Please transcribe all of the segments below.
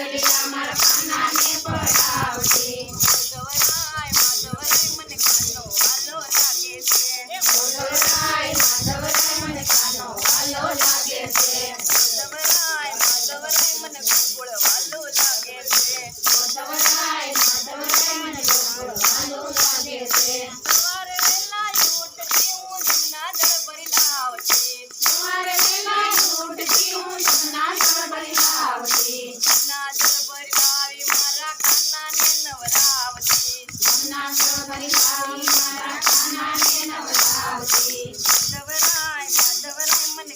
સસલી અમાર પાના ને પર નવરાવતી જમનાશ્ર મને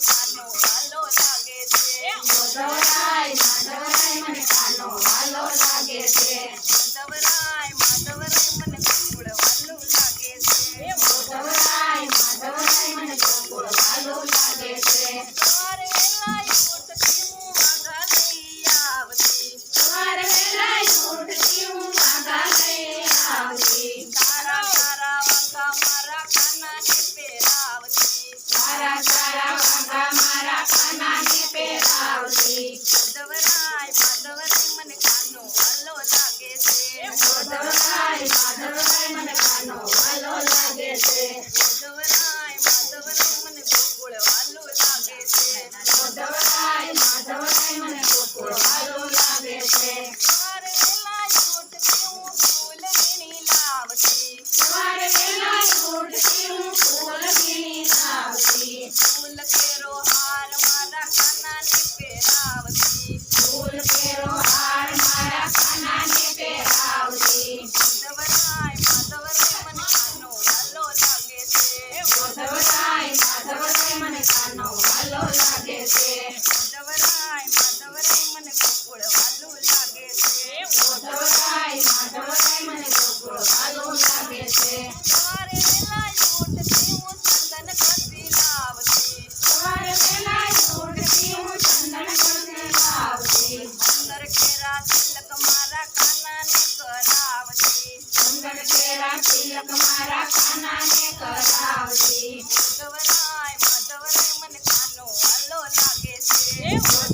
કાનો વાલો લાગે છે. Thanks.